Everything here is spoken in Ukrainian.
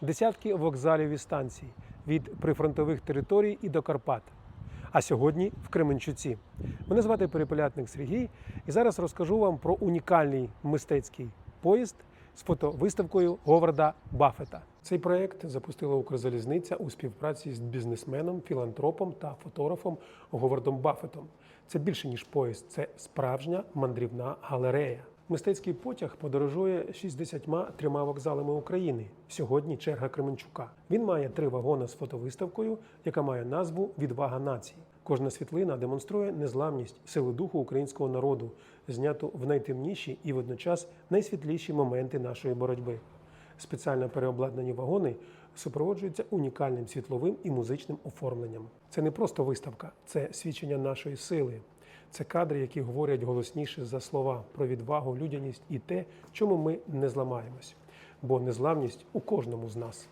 десятки вокзалів і станцій від прифронтових територій і до Карпат. А сьогодні в Кременчуці. Мене звати Перепелятник Сергій, і зараз розкажу вам про унікальний мистецький поїзд з фотовиставкою Говарда Баффета. Цей проект запустила Укрзалізниця у співпраці з бізнесменом, філантропом та фотографом Говардом Баффетом. Це більше ніж поїзд, це справжня мандрівна галерея. Мистецький потяг подорожує 63 вокзалами України. Сьогодні черга Кременчука. Він має три вагони з фотовиставкою, яка має назву Відвага націй. Кожна світлина демонструє незламність, силу духу українського народу, зняту в найтемніші і водночас найсвітліші моменти нашої боротьби. Спеціально переобладнані вагони супроводжуються унікальним світловим і музичним оформленням. Це не просто виставка, це свідчення нашої сили. Це кадри, які говорять голосніше за слова про відвагу, людяність і те, чому ми не зламаємось. Бо незламність у кожному з нас.